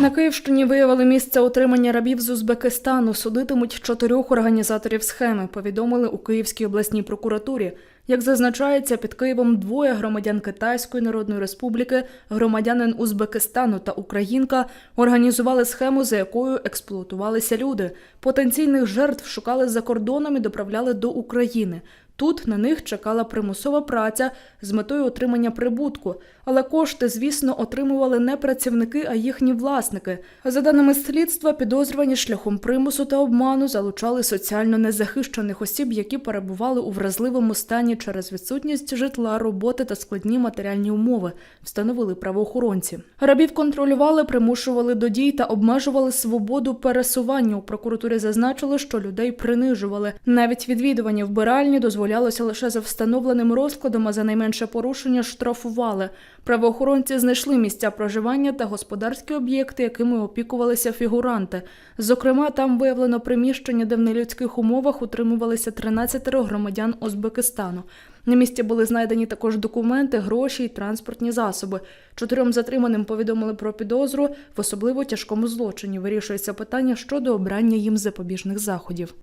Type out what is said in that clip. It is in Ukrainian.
На Київщині виявили місце отримання рабів з Узбекистану. Судитимуть чотирьох організаторів схеми. Повідомили у Київській обласній прокуратурі. Як зазначається, під Києвом двоє громадян Китайської Народної Республіки, громадянин Узбекистану та Українка організували схему, за якою експлуатувалися люди. Потенційних жертв шукали за кордоном і доправляли до України. Тут на них чекала примусова праця з метою отримання прибутку, але кошти, звісно, отримували не працівники, а їхні власники. За даними слідства, підозрювані шляхом примусу та обману залучали соціально незахищених осіб, які перебували у вразливому стані через відсутність житла, роботи та складні матеріальні умови, встановили правоохоронці. Рабів контролювали, примушували до дій та обмежували свободу пересування. У прокуратурі зазначили, що людей принижували. Навіть відвідування вбиральні дозволялося лише за встановленим розкладом, а за найменше порушення штрафували. Правоохоронці знайшли місця проживання та господарські об'єкти, якими опікувалися фігуранти. Зокрема, там виявлено приміщення, де в нелюдських умовах утримувалися 13 громадян Узбекистану. На місці були знайдені також документи, гроші й транспортні засоби. Чотирьом затриманим повідомили про підозру в особливо тяжкому злочині. Вирішується питання щодо обрання їм запобіжних заходів.